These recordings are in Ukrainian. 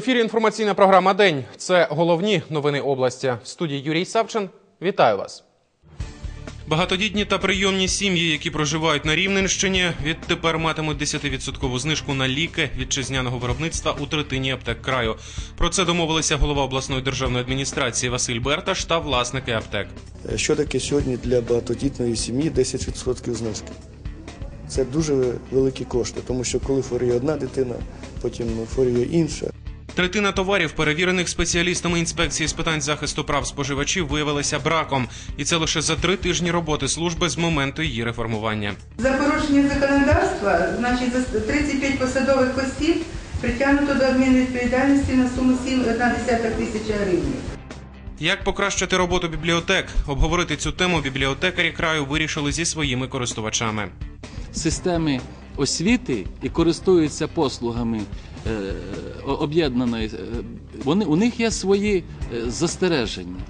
В ефірі інформаційна програма День. Це головні новини області. В студії Юрій Савчин. Вітаю вас. Багатодітні та прийомні сім'ї, які проживають на Рівненщині, відтепер матимуть 10% знижку на ліки вітчизняного виробництва у третині аптек краю. Про це домовилися голова обласної державної адміністрації Василь Берташ та власники аптек. Що таке сьогодні для багатодітної сім'ї 10% знижки? Це дуже великі кошти, тому що коли хворіє одна дитина, потім хворіє інша. Третина товарів, перевірених спеціалістами інспекції з питань захисту прав споживачів, виявилася браком, і це лише за три тижні роботи служби з моменту її реформування. За порушення законодавства, значить, за 35 посадових осіб притягнуто до адмінвідповідальності на суму 7,1 тисяча гривень. Як покращити роботу бібліотек? Обговорити цю тему бібліотекарі краю вирішили зі своїми користувачами. системи освіти і користуються послугами об'єднаної, е, вони у них є свої е, застереження.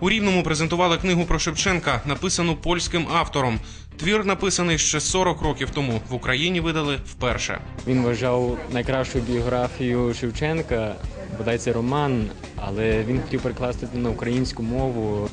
У Рівному презентували книгу про Шевченка, написану польським автором. Твір написаний ще 40 років тому. В Україні видали вперше. Він вважав найкращу біографію Шевченка, бодай це роман, але він хотів перекласти на українську мову.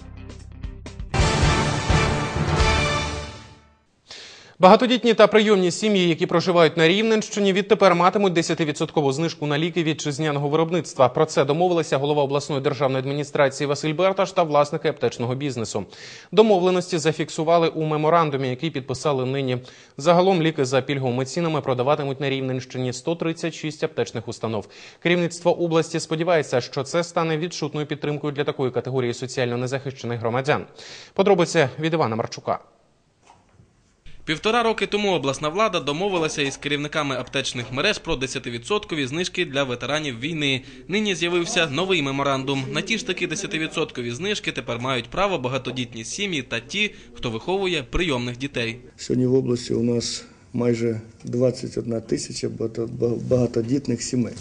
Багатодітні та прийомні сім'ї, які проживають на Рівненщині, відтепер матимуть 10% знижку на ліки вітчизняного виробництва. Про це домовилися голова обласної державної адміністрації Василь Берташ та власники аптечного бізнесу. Домовленості зафіксували у меморандумі, який підписали нині. Загалом ліки за пільговими цінами продаватимуть на Рівненщині 136 аптечних установ. Керівництво області сподівається, що це стане відчутною підтримкою для такої категорії соціально незахищених громадян. Подробиці від Івана Марчука. Півтора роки тому обласна влада домовилася із керівниками аптечних мереж про 10% знижки для ветеранів війни. Нині з'явився новий меморандум. На ті ж таки 10% знижки тепер мають право багатодітні сім'ї та ті, хто виховує прийомних дітей. Сьогодні в області у нас майже 21 тисяча багато- багатодітних сімей.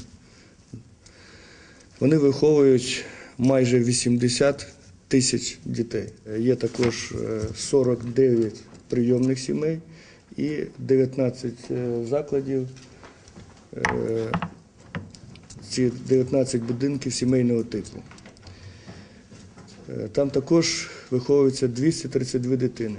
Вони виховують майже 80 тисяч дітей. Є також е, 49 прийомних сімей і 19 е, закладів. е, Ці 19 будинків сімейного типу. Е, Там також виховується 232 дитини.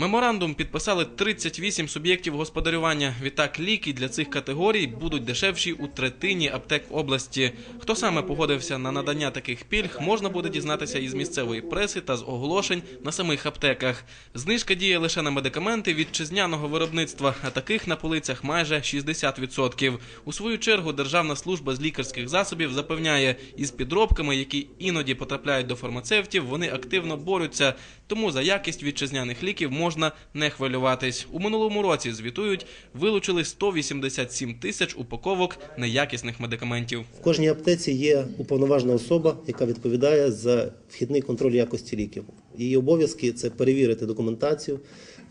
Меморандум підписали 38 суб'єктів господарювання. Відтак ліки для цих категорій будуть дешевші у третині аптек області. Хто саме погодився на надання таких пільг, можна буде дізнатися із місцевої преси та з оголошень на самих аптеках. Знижка діє лише на медикаменти вітчизняного виробництва, а таких на полицях майже 60%. У свою чергу Державна служба з лікарських засобів запевняє, із підробками, які іноді потрапляють до фармацевтів, вони активно борються. Тому за якість вітчизняних ліків можна не хвилюватись. У минулому році звітують, вилучили 187 тисяч упаковок неякісних медикаментів. В кожній аптеці є уповноважена особа, яка відповідає за вхідний контроль якості ліків. Її обов'язки це перевірити документацію,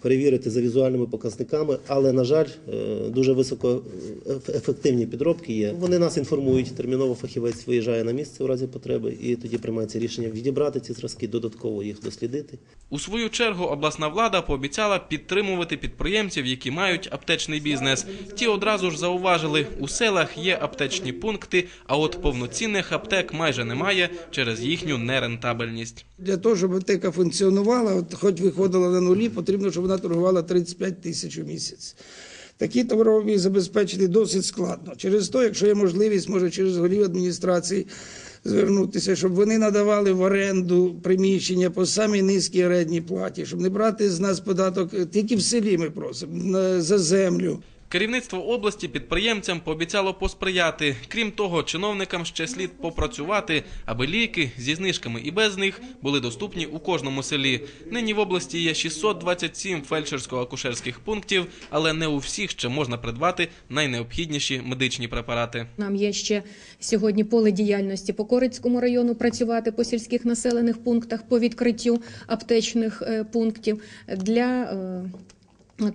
перевірити за візуальними показниками, але, на жаль, е, дуже високоефективні підробки є. Вони нас інформують, терміново фахівець виїжджає на місце у разі потреби, і тоді приймається рішення відібрати ці зразки, додатково їх дослідити. У свою чергу обласна влада пообіцяла підтримувати підприємців, які мають аптечний бізнес. Ті одразу ж зауважили, у селах є аптечні пункти, а от повноцінних аптек майже немає через їхню нерентабельність. Для того, щоб аптека функціонувала, от хоч виходила на нулі, потрібно, щоб вона торгувала 35 тисяч у місяць. Такі товарообіг забезпечити досить складно. Через то, якщо є можливість, може через голів адміністрації звернутися, щоб вони надавали в оренду приміщення по самій низькій орендній платі, щоб не брати з нас податок тільки в селі ми просимо за землю. Керівництво області підприємцям пообіцяло посприяти. Крім того, чиновникам ще слід попрацювати, аби ліки зі знижками і без них були доступні у кожному селі. Нині в області є 627 фельдшерсько-акушерських пунктів, але не у всіх ще можна придбати найнеобхідніші медичні препарати. Нам є ще сьогодні поле діяльності по Корицькому району працювати по сільських населених пунктах по відкриттю аптечних е, пунктів для е,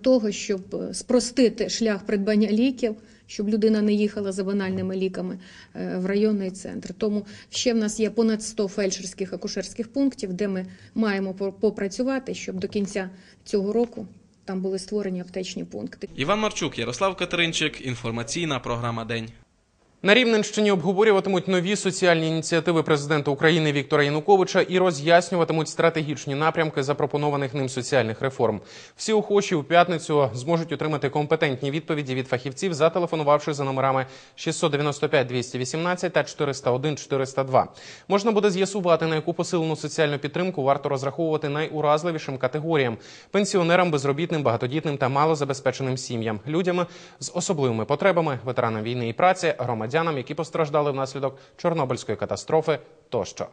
того, щоб е, спростити шлях придбання ліків. Щоб людина не їхала за банальними ліками е, в районний центр. Тому ще в нас є понад 100 фельдшерських акушерських пунктів, де ми маємо попрацювати, щоб до кінця цього року там були створені аптечні пункти. Іван Марчук, Ярослав Катеринчик. Інформаційна програма День. На Рівненщині обговорюватимуть нові соціальні ініціативи президента України Віктора Януковича і роз'яснюватимуть стратегічні напрямки запропонованих ним соціальних реформ. Всі охочі у п'ятницю зможуть отримати компетентні відповіді від фахівців, зателефонувавши за номерами 695 218 та 401 402. Можна буде з'ясувати, на яку посилену соціальну підтримку варто розраховувати найуразливішим категоріям пенсіонерам, безробітним, багатодітним та малозабезпеченим сім'ям, людям з особливими потребами, ветеранам війни і праці, громадянам, які постраждали внаслідок Чорнобильської катастрофи тощо.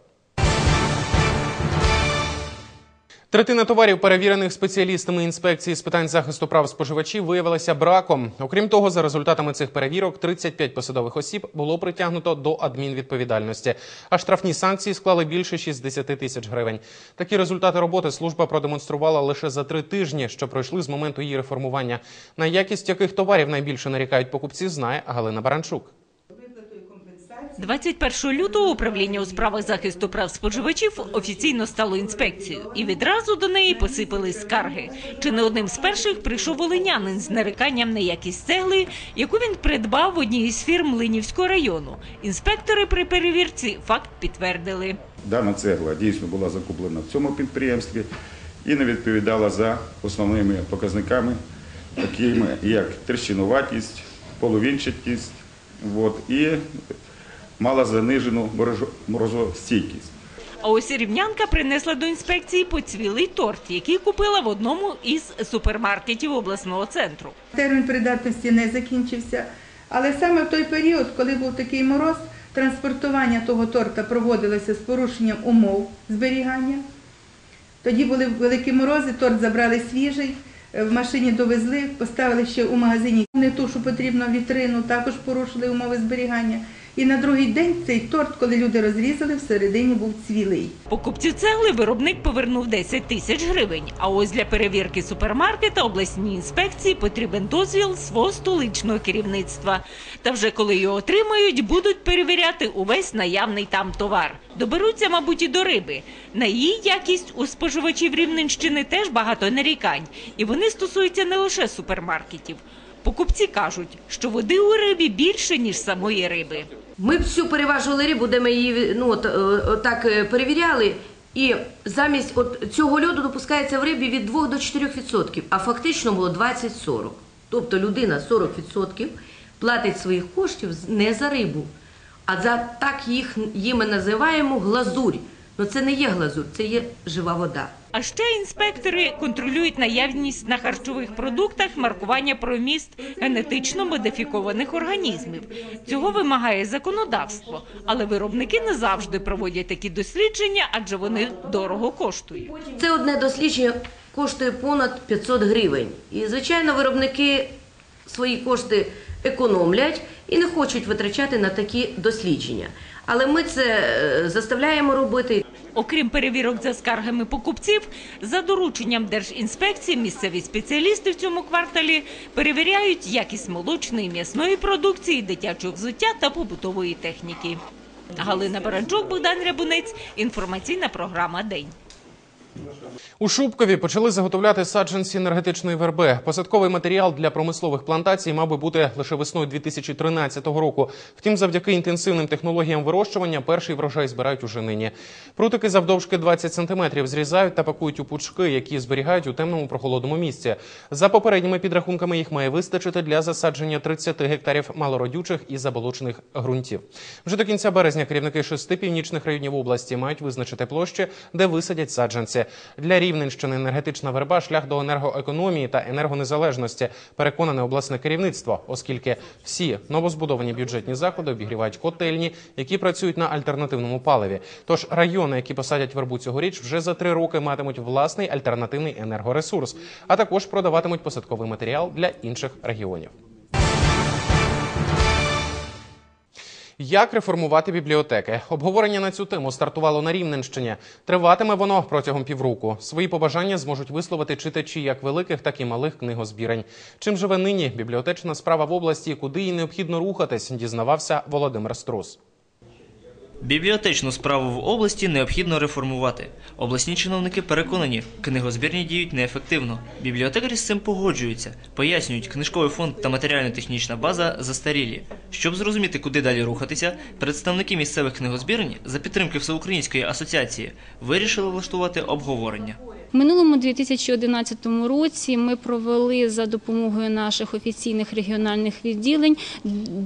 Третина товарів, перевірених спеціалістами інспекції з питань захисту прав споживачів, виявилася браком. Окрім того, за результатами цих перевірок, 35 посадових осіб було притягнуто до адмінвідповідальності, а штрафні санкції склали більше 60 тисяч гривень. Такі результати роботи служба продемонструвала лише за три тижні, що пройшли з моменту її реформування. На якість яких товарів найбільше нарікають покупці, знає Галина Баранчук. 21 лютого управління у справах захисту прав споживачів офіційно стало інспекцією, і відразу до неї посипались скарги. Чи не одним з перших прийшов волинянин з наріканням на якість цегли, яку він придбав в одній із фірм Линівського району. Інспектори при перевірці факт підтвердили. Дана цегла дійсно була закуплена в цьому підприємстві і не відповідала за основними показниками, такими як тріщинуватість, половинчатість от, і мала занижену морозостійкість. А ось рівнянка принесла до інспекції поцвілий торт, який купила в одному із супермаркетів обласного центру. Термін придатності не закінчився. Але саме в той період, коли був такий мороз, транспортування того торта проводилося з порушенням умов зберігання. Тоді були великі морози, торт забрали свіжий, е, в машині довезли, поставили ще у магазині не ту, що потрібно вітрину, також порушили умови зберігання. І на другий день цей торт, коли люди розрізали, всередині був цвілий. Покупцю цегли виробник повернув 10 тисяч гривень. А ось для перевірки супермаркета обласній інспекції потрібен дозвіл свого столичного керівництва. Та вже коли його отримають, будуть перевіряти увесь наявний там товар. Доберуться, мабуть, і до риби. На її якість у споживачів Рівненщини теж багато нарікань, і вони стосуються не лише супермаркетів. Покупці кажуть, що води у рибі більше ніж самої риби. Ми всю переважували рибу, де ми її ну, е, так е, перевіряли. І замість от цього льоду допускається в рибі від 2 до 4 відсотків, а фактично було 20-40. Тобто людина 40 відсотків платить своїх коштів не за рибу, а за так їх їм ми називаємо глазурь. Ну це не є глазурь, це є жива вода. А ще інспектори контролюють наявність на харчових продуктах маркування про вміст генетично модифікованих організмів. Цього вимагає законодавство, але виробники не завжди проводять такі дослідження, адже вони дорого коштують. Це одне дослідження коштує понад 500 гривень. І, звичайно, виробники свої кошти економлять і не хочуть витрачати на такі дослідження. Але ми це е, заставляємо робити. Окрім перевірок за скаргами покупців, за дорученням Держінспекції місцеві спеціалісти в цьому кварталі перевіряють якість молочної м'ясної продукції, дитячого взуття та побутової техніки. Галина Баранчук, Богдан Рябунець. Інформаційна програма День. У Шубкові почали заготовляти саджанці енергетичної верби. Посадковий матеріал для промислових плантацій мав би бути лише весною 2013 року. Втім, завдяки інтенсивним технологіям вирощування перший врожай збирають уже нині. Прутики завдовжки 20 сантиметрів зрізають та пакують у пучки, які зберігають у темному прохолодному місці. За попередніми підрахунками їх має вистачити для засадження 30 гектарів малородючих і заболочених ґрунтів. Вже до кінця березня керівники шести північних районів області мають визначити площі, де висадять саджанці. Для Рівненщини енергетична верба шлях до енергоекономії та енергонезалежності, переконане обласне керівництво, оскільки всі новозбудовані бюджетні заклади обігрівають котельні, які працюють на альтернативному паливі. Тож райони, які посадять вербу цьогоріч, вже за три роки матимуть власний альтернативний енергоресурс, а також продаватимуть посадковий матеріал для інших регіонів. Як реформувати бібліотеки? Обговорення на цю тему стартувало на Рівненщині. Триватиме воно протягом півроку. Свої побажання зможуть висловити читачі як великих, так і малих книгозбірень. Чим живе нині бібліотечна справа в області, куди їй необхідно рухатись, дізнавався Володимир Струс. Бібліотечну справу в області необхідно реформувати. Обласні чиновники переконані, книгозбірні діють неефективно. Бібліотекарі з цим погоджуються, пояснюють, книжковий фонд та матеріально-технічна база застарілі. Щоб зрозуміти, куди далі рухатися, представники місцевих книгозбірень за підтримки Всеукраїнської асоціації вирішили влаштувати обговорення. В минулому 2011 році ми провели за допомогою наших офіційних регіональних відділень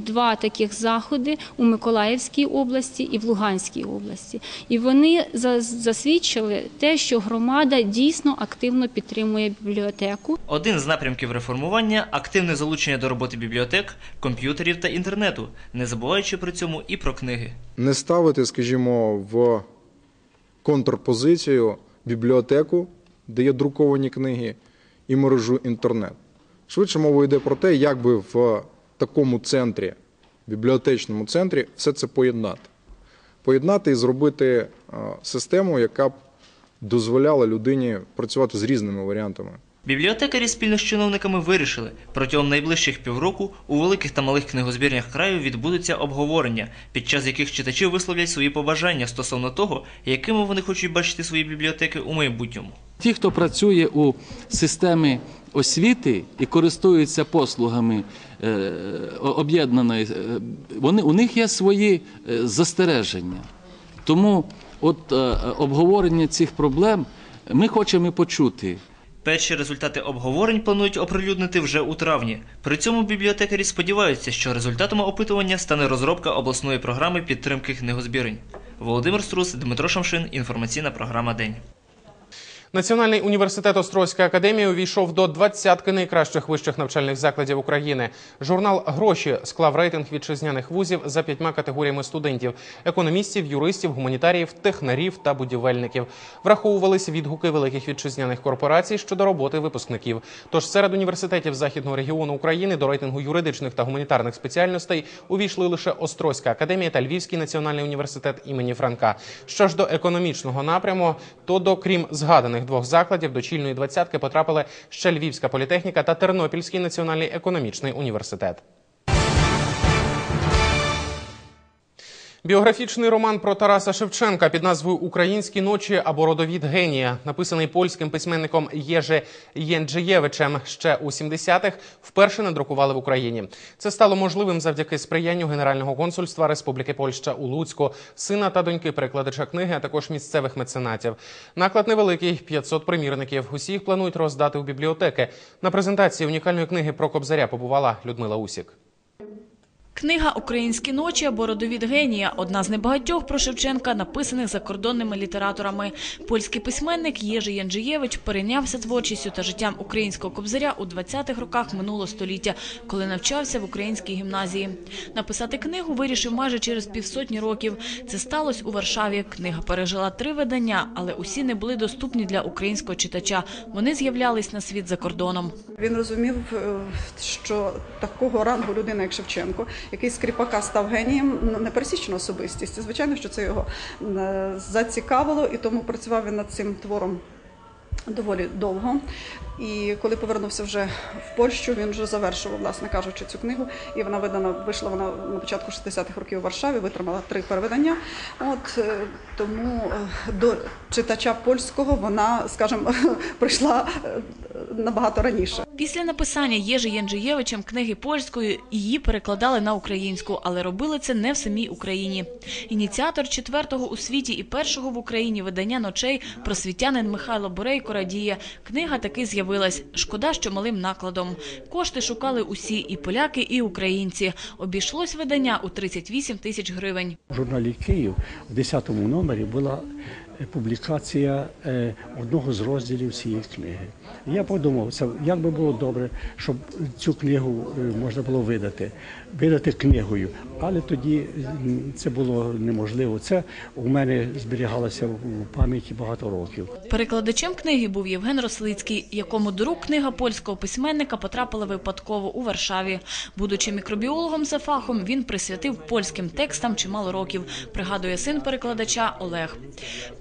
два таких заходи у Миколаївській області і в Луганській області. І вони за- засвідчили те, що громада дійсно активно підтримує бібліотеку. Один з напрямків реформування активне залучення до роботи бібліотек, комп'ютерів та інтернету, не забуваючи при цьому і про книги. не ставити, скажімо, в контрпозицію бібліотеку, де є друковані книги, і мережу інтернет. Швидше мова йде про те, як би в такому центрі, бібліотечному центрі, все це поєднати. Поєднати і зробити е, систему, яка б дозволяла людині працювати з різними варіантами. Бібліотекарі спільно з чиновниками вирішили, протягом найближчих півроку у великих та малих книгозбірнях краю відбудуться обговорення, під час яких читачі висловлять свої побажання стосовно того, якими вони хочуть бачити свої бібліотеки у майбутньому. Ті, хто працює у системі освіти і користуються послугами е, об'єднаної, е, вони, у них є свої е, застереження. Тому от обговорення цих проблем ми хочемо почути. Перші результати обговорень планують оприлюднити вже у травні. При цьому бібліотекарі сподіваються, що результатом опитування стане розробка обласної програми підтримки книгозбірень. Володимир Струс, Дмитро Шамшин. Інформаційна програма День. Національний університет Острозька академія увійшов до двадцятки найкращих вищих навчальних закладів України. Журнал Гроші склав рейтинг вітчизняних вузів за п'ятьма категоріями студентів: економістів, юристів, гуманітаріїв, технарів та будівельників. Враховувалися відгуки великих вітчизняних корпорацій щодо роботи випускників. Тож серед університетів західного регіону України до рейтингу юридичних та гуманітарних спеціальностей увійшли лише Острозька академія та Львівський національний університет імені Франка. Що ж до економічного напряму, то до крім згаданих двох закладів до чільної двадцятки потрапили ще Львівська політехніка та Тернопільський національний економічний університет. Біографічний роман про Тараса Шевченка під назвою Українські ночі або родовід генія, написаний польським письменником Єже Єнджиєвичем ще у 70-х, вперше надрукували в Україні. Це стало можливим завдяки сприянню Генерального консульства Республіки Польща у Луцьку, сина та доньки перекладача книги, а також місцевих меценатів. Наклад невеликий 500 примірників. Усіх планують роздати у бібліотеки. На презентації унікальної книги про Кобзаря побувала Людмила Усік. Книга Українські ночі або родовід генія одна з небагатьох про Шевченка, написаних закордонними літераторами. Польський письменник Єжи Янджиєвич перейнявся творчістю та життям українського кобзаря у 20-х роках минулого століття, коли навчався в українській гімназії. Написати книгу вирішив майже через півсотні років. Це сталося у Варшаві. Книга пережила три видання, але усі не були доступні для українського читача. Вони з'являлись на світ за кордоном. Він розумів, е, що такого рангу людина, як Шевченко, який скріпака кріпака став генієм, непересічну непересічна особистість. І, Звичайно, що це його е, зацікавило, і тому працював він над цим твором доволі довго. І коли повернувся вже в Польщу, він вже завершував, власне кажучи, цю книгу. І вона видана, вийшла вона на початку 60-х років у Варшаві, витримала три перевидання. От е, тому е, до читача польського вона, скажімо, прийшла е, набагато раніше. Після написання Єжи Янджиєвичем книги польською її перекладали на українську, але робили це не в самій Україні. Ініціатор четвертого у світі і першого в Україні видання ночей просвітянин Михайло Борейко радіє. Книга таки з'явилась. Шкода, що малим накладом. Кошти шукали усі і поляки, і українці. Обійшлось видання у 38 тисяч гривень. В журналі Київ в 10-му номері була публікація е, одного з розділів цієї книги. Я подумав, це як би було добре, щоб цю книгу е, можна було видати, видати книгою. Але тоді це було неможливо. Це у мене зберігалося в пам'яті багато років. Перекладачем книги був Євген Рослицький, якому до рук книга польського письменника потрапила випадково у Варшаві. Будучи мікробіологом за фахом, він присвятив польським текстам чимало років, пригадує син перекладача Олег.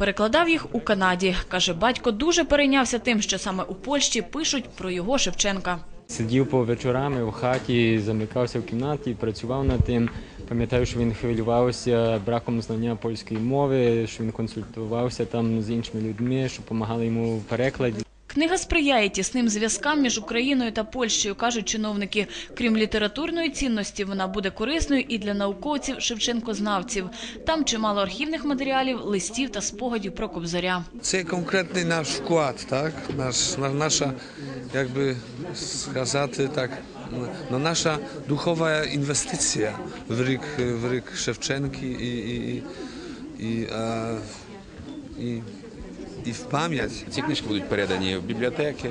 Перекладав їх у Канаді. Каже, батько дуже перейнявся тим, що саме у Польщі пишуть про його Шевченка. Сидів по вечорами в хаті, замикався в кімнаті, працював над тим. Пам'ятаю, що він хвилювався браком знання польської мови, що він консультувався там з іншими людьми, що допомагали йому в перекладі. Книга сприяє тісним зв'язкам між Україною та Польщею, кажуть чиновники. Крім літературної цінності, вона буде корисною і для науковців, шевченкознавців. Там чимало архівних матеріалів, листів та спогадів про Кобзаря. Це конкретний наш вклад, так? Наш, на- наша, як би сказати так, no, nasza duchowa inwestycja w ryk, w ryk Szewczenki i, i, i, a, i, і в пам'ять. Ці книжки будуть передані в бібліотеки,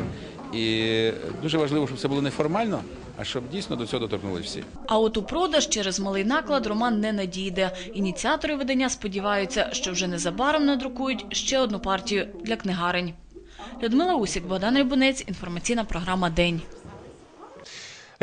і дуже важливо, щоб це було не формально, а щоб дійсно до цього доторкнулися всі. А от у продаж через малий наклад роман не надійде. Ініціатори видання сподіваються, що вже незабаром надрукують ще одну партію для книгарень. Людмила Усік, Богдан Рибунець, інформаційна програма День.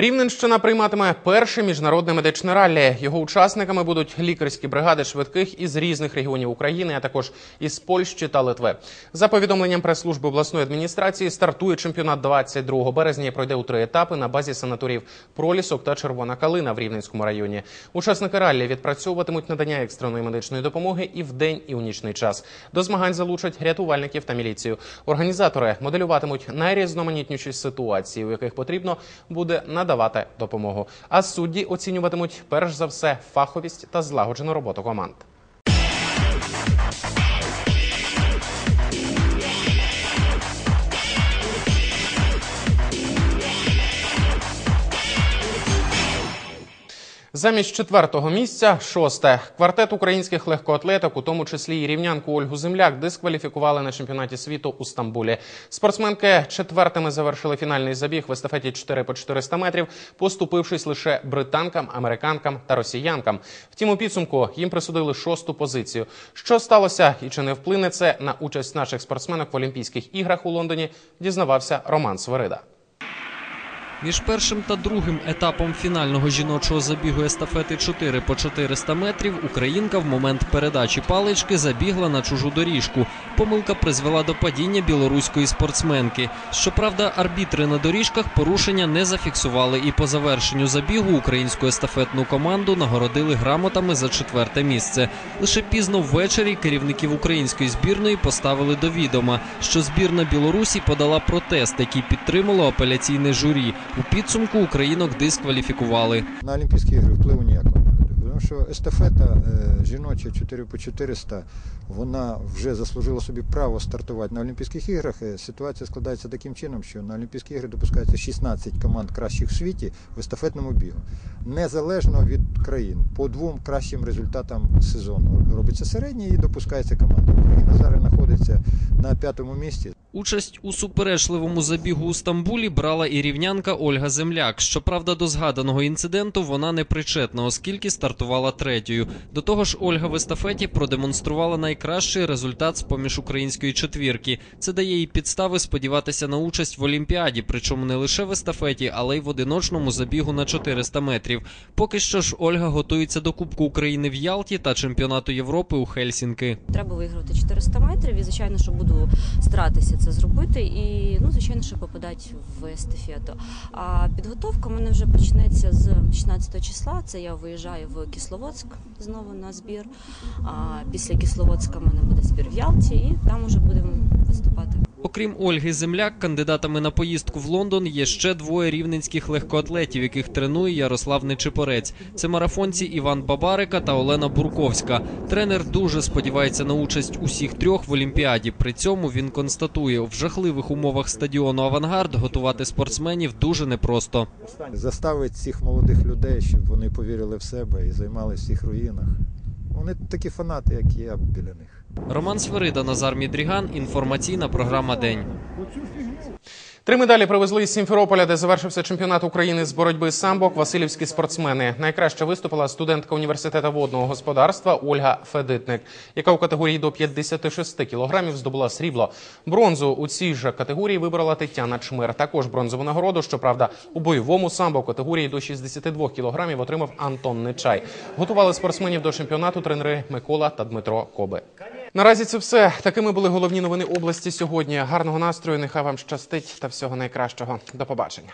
Рівненщина прийматиме перше міжнародне медичне раллі. Його учасниками будуть лікарські бригади швидких із різних регіонів України, а також із Польщі та Литви. За повідомленням прес-служби обласної адміністрації, стартує чемпіонат 22 березня і пройде у три етапи на базі санаторіїв Пролісок та Червона Калина в Рівненському районі. Учасники раллі відпрацьовуватимуть надання екстреної медичної допомоги і в день, і у нічний час. До змагань залучать рятувальників та міліцію. Організатори моделюватимуть найрізноманітніші ситуації, у яких потрібно буде надавати допомогу. А судді оцінюватимуть перш за все фаховість та злагоджену роботу команд. Замість четвертого місця шосте квартет українських легкоатлеток, у тому числі і рівнянку Ольгу Земляк, дискваліфікували на чемпіонаті світу у Стамбулі. Спортсменки четвертими завершили фінальний забіг в естафеті 4 по 400 метрів, поступившись лише британкам, американкам та росіянкам. Втім, у підсумку їм присудили шосту позицію. Що сталося і чи не вплине це на участь наших спортсменок в Олімпійських іграх у Лондоні? Дізнавався Роман Свирида. Між першим та другим етапом фінального жіночого забігу естафети 4 по 400 метрів українка в момент передачі палички забігла на чужу доріжку. Помилка призвела до падіння білоруської спортсменки. Щоправда, арбітри на доріжках порушення не зафіксували, і по завершенню забігу українську естафетну команду нагородили грамотами за четверте місце. Лише пізно ввечері керівників української збірної поставили до відома, що збірна Білорусі подала протест, який підтримало апеляційне журі. У підсумку українок дискваліфікували. На Олімпійські ігри впливу ніякого. Тому що естафета е, жіноча 4 по 400, вона вже заслужила собі право стартувати на Олімпійських іграх. Е, Ситуація складається таким чином, що на Олімпійські ігри допускається 16 команд кращих в світі в естафетному бігу. Незалежно від країн, по двом кращим результатам сезону робиться середній і допускається команда. Україна зараз знаходиться на п'ятому місці. Участь у суперечливому забігу у Стамбулі брала і рівнянка Ольга Земляк. Щоправда, до згаданого інциденту вона не причетна, оскільки стартувала третьою. До того ж, Ольга в естафеті продемонструвала найкращий результат з поміж української четвірки. Це дає їй підстави сподіватися на участь в Олімпіаді, причому не лише в естафеті, але й в одиночному забігу на 400 метрів. Поки що ж Ольга готується до Кубку України в Ялті та чемпіонату Європи у Хельсінки. Треба виграти 400 метрів і, звичайно, що буду старатися це зробити. І, ну, звичайно, що попадати в естафету. А підготовка в мене вже почнеться з 16 числа. Це я виїжджаю в Кисловодськ знову на збір. А після Кисловодська в мене буде збір в Ялті, і там уже будемо виступати. Окрім Ольги Земляк, кандидатами на поїздку в Лондон є ще двоє рівненських легкоатлетів, яких тренує Ярослав Нечипорець. Це марафонці Іван Бабарика та Олена Бурковська. Тренер дуже сподівається на участь усіх трьох в Олімпіаді. При цьому він констатує, в жахливих умовах стадіону Авангард готувати спортсменів дуже непросто. Заставить цих молодих людей, щоб вони повірили в себе і займалися в цих руїнах. Вони такі фанати, як я біля них. Роман Сверида, Назар Мідріган. Інформаційна програма День. Три медалі привезли із Сімферополя, де завершився чемпіонат України з боротьби з самбо. Васильівські спортсмени. Найкраще виступила студентка університету водного господарства Ольга Федитник, яка у категорії до 56 кілограмів здобула срібло. Бронзу у цій же категорії вибрала Тетяна Чмир. Також бронзову нагороду. Щоправда, у бойовому самбо категорії до 62 кілограмів отримав Антон Нечай. Готували спортсменів до чемпіонату тренери Микола та Дмитро Коби. Наразі це все. Такими були головні новини області сьогодні. Гарного настрою. Нехай вам щастить та всього найкращого. До побачення.